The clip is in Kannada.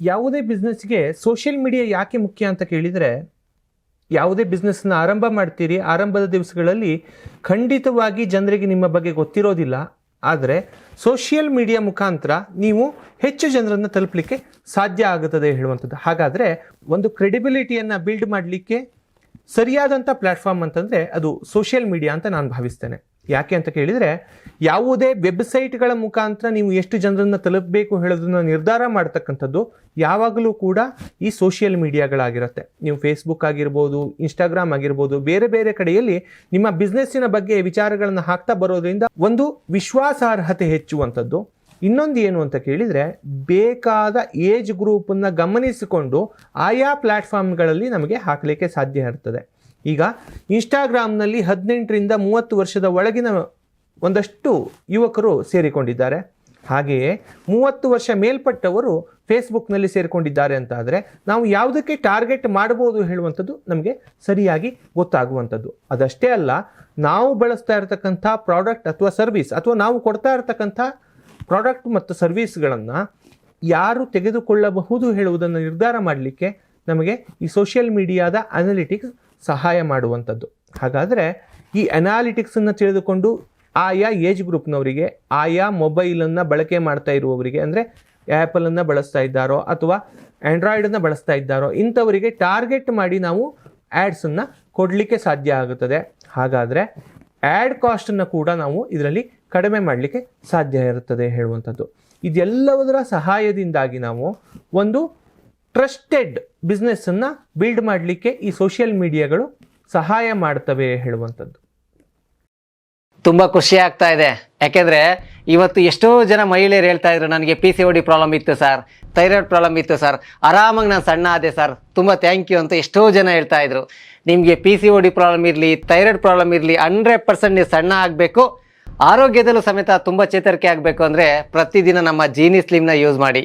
ಯಾವುದೇ ಬಿಸ್ನೆಸ್ಗೆ ಸೋಷಿಯಲ್ ಮೀಡಿಯಾ ಯಾಕೆ ಮುಖ್ಯ ಅಂತ ಕೇಳಿದರೆ, ಯಾವುದೇ ಬಿಸ್ನೆಸ್ನ ಆರಂಭ ಮಾಡ್ತೀರಿ, ಆರಂಭದ ದಿವಸಗಳಲ್ಲಿ ಖಂಡಿತವಾಗಿ ಜನರಿಗೆ ನಿಮ್ಮ ಬಗ್ಗೆ ಗೊತ್ತಿರೋದಿಲ್ಲ. ಆದರೆ ಸೋಷಿಯಲ್ ಮೀಡಿಯಾ ಮುಖಾಂತರ ನೀವು ಹೆಚ್ಚು ಜನರನ್ನು ತಲುಪಲಿಕ್ಕೆ ಸಾಧ್ಯ ಆಗುತ್ತದೆ ಹೇಳುವಂಥದ್ದು. ಹಾಗಾದರೆ ಒಂದು ಕ್ರೆಡಿಬಿಲಿಟಿಯನ್ನು ಬಿಲ್ಡ್ ಮಾಡಲಿಕ್ಕೆ ಸರಿಯಾದಂಥ ಪ್ಲ್ಯಾಟ್ಫಾರ್ಮ್ ಅಂತಂದರೆ ಅದು ಸೋಷಿಯಲ್ ಮೀಡಿಯಾ ಅಂತ ನಾನು ಭಾವಿಸ್ತೇನೆ. ಯಾಕೆ ಅಂತ ಕೇಳಿದರೆ ಯಾವುದೇ ವೆಬ್ಸೈಟ್ಗಳ ಮುಖಾಂತರ ನೀವು ಎಷ್ಟು ಜನರನ್ನು ತಲುಪಬೇಕು ಹೇಳೋದನ್ನ ನಿರ್ಧಾರ ಮಾಡ್ತಕ್ಕಂಥದ್ದು ಯಾವಾಗಲೂ ಕೂಡ ಈ ಸೋಷಿಯಲ್ ಮೀಡಿಯಾಗಳಾಗಿರುತ್ತೆ. ನೀವು ಫೇಸ್ಬುಕ್ ಆಗಿರ್ಬೋದು ಇನ್ಸ್ಟಾಗ್ರಾಮ್ ಆಗಿರ್ಬೋದು, ಬೇರೆ ಬೇರೆ ಕಡೆಯಲ್ಲಿ ನಿಮ್ಮ ಬಿಸ್ನೆಸ್ಸಿನ ಬಗ್ಗೆ ವಿಚಾರಗಳನ್ನು ಹಾಕ್ತಾ ಬರೋದ್ರಿಂದ ಒಂದು ವಿಶ್ವಾಸಾರ್ಹತೆ ಹೆಚ್ಚುವಂಥದ್ದು. ಇನ್ನೊಂದು ಏನು ಅಂತ ಕೇಳಿದರೆ ಬೇಕಾದ ಏಜ್ ಗ್ರೂಪನ್ನು ಗಮನಿಸಿಕೊಂಡು ಆಯಾ ಪ್ಲ್ಯಾಟ್ಫಾರ್ಮ್ಗಳಲ್ಲಿ ನಮಗೆ ಹಾಕಲಿಕ್ಕೆ ಸಾಧ್ಯ ಇರ್ತದೆ. ಈಗ ಇನ್ಸ್ಟಾಗ್ರಾಮ್ನಲ್ಲಿ ಹದಿನೆಂಟರಿಂದ ಮೂವತ್ತು ವರ್ಷದ ಒಳಗಿನ ಒಂದಷ್ಟು ಯುವಕರು ಸೇರಿಕೊಂಡಿದ್ದಾರೆ. ಹಾಗೆಯೇ ಮೂವತ್ತು ವರ್ಷ ಮೇಲ್ಪಟ್ಟವರು ಫೇಸ್ಬುಕ್ನಲ್ಲಿ ಸೇರಿಕೊಂಡಿದ್ದಾರೆ ಅಂತ ಆದರೆ ನಾವು ಯಾವುದಕ್ಕೆ ಟಾರ್ಗೆಟ್ ಮಾಡ್ಬೋದು ಹೇಳುವಂಥದ್ದು ನಮಗೆ ಸರಿಯಾಗಿ ಗೊತ್ತಾಗುವಂಥದ್ದು. ಅದಷ್ಟೇ ಅಲ್ಲ, ನಾವು ಬಳಸ್ತಾ ಇರತಕ್ಕಂಥ ಪ್ರಾಡಕ್ಟ್ ಅಥವಾ ಸರ್ವಿಸ್ ಅಥವಾ ನಾವು ಕೊಡ್ತಾ ಇರತಕ್ಕಂಥ ಪ್ರಾಡಕ್ಟ್ ಮತ್ತು ಸರ್ವಿಸ್ಗಳನ್ನು ಯಾರು ತೆಗೆದುಕೊಳ್ಳಬಹುದು ಹೇಳುವುದನ್ನು ನಿರ್ಧಾರ ಮಾಡಲಿಕ್ಕೆ ನಮಗೆ ಈ ಸೋಷಿಯಲ್ ಮೀಡಿಯಾದ ಅನಾಲಿಟಿಕ್ಸ್ ಸಹಾಯ ಮಾಡುವಂಥದ್ದು. ಹಾಗಾದರೆ ಈ ಅನಾಲಿಟಿಕ್ಸನ್ನು ತಿಳಿದುಕೊಂಡು ಆಯಾ ಏಜ್ ಗ್ರೂಪ್ನವರಿಗೆ ಆಯಾ ಮೊಬೈಲನ್ನು ಬಳಕೆ ಮಾಡ್ತಾ ಇರುವವರಿಗೆ, ಅಂದರೆ ಆ್ಯಪಲನ್ನು ಬಳಸ್ತಾ ಇದ್ದಾರೋ ಅಥವಾ ಆ್ಯಂಡ್ರಾಯ್ಡನ್ನು ಬಳಸ್ತಾ ಇದ್ದಾರೋ, ಇಂಥವರಿಗೆ ಟಾರ್ಗೆಟ್ ಮಾಡಿ ನಾವು ಆ್ಯಡ್ಸನ್ನು ಕೊಡಲಿಕ್ಕೆ ಸಾಧ್ಯ ಆಗುತ್ತದೆ. ಹಾಗಾದರೆ ಆ್ಯಡ್ ಕಾಸ್ಟನ್ನು ಕೂಡ ನಾವು ಇದರಲ್ಲಿ ಕಡಿಮೆ ಮಾಡಲಿಕ್ಕೆ ಸಾಧ್ಯ ಇರುತ್ತದೆ ಹೇಳುವಂಥದ್ದು. ಇದೆಲ್ಲವುದರ ಸಹಾಯದಿಂದಾಗಿ ನಾವು ಒಂದು ಟ್ರಸ್ಟೆಡ್ ಬಿಸ್ನೆಸ್ಸನ್ನು ಬಿಲ್ಡ್ ಮಾಡಲಿಕ್ಕೆ ಈ ಸೋಷಿಯಲ್ ಮೀಡಿಯಾಗಳು ಸಹಾಯ ಮಾಡ್ತವೆ ಹೇಳುವಂಥದ್ದು. ತುಂಬ ಖುಷಿ ಆಗ್ತಾ ಇದೆ. ಯಾಕೆಂದರೆ ಇವತ್ತು ಎಷ್ಟೋ ಜನ ಮಹಿಳೆಯರು ಹೇಳ್ತಾ ಇದ್ರು, ನನಗೆ ಪಿ ಸಿ ಡಿ ಪ್ರಾಬ್ಲಮ್ ಇತ್ತು ಸರ್ ಥೈರಾಯ್ಡ್ ಪ್ರಾಬ್ಲಮ್ ಇತ್ತು ಸರ್ ಆರಾಮಾಗಿ ನಾನು ಸಣ್ಣ ಆದೆ ಸರ್ ತುಂಬ ಥ್ಯಾಂಕ್ ಯು ಅಂತ ಎಷ್ಟೋ ಜನ ಹೇಳ್ತಾ ಇದ್ರು. ನಿಮಗೆ ಪಿ ಸಿ ಡಿ ಪ್ರಾಬ್ಲಮ್ ಇರಲಿ ಥೈರಾಯ್ಡ್ ಪ್ರಾಬ್ಲಮ್ ಇರಲಿ ಹಂಡ್ರೆಡ್ ಪರ್ಸೆಂಟ್ ನೀವು ಸಣ್ಣ ಆಗಬೇಕು. ಆರೋಗ್ಯದಲ್ಲೂ ಸಮೇತ ತುಂಬ ಚೇತರಿಕೆ ಆಗಬೇಕು ಅಂದರೆ ಪ್ರತಿದಿನ ನಮ್ಮ ಜೀನಿ ಸ್ಲಿಮ್ನ ಯೂಸ್ ಮಾಡಿ.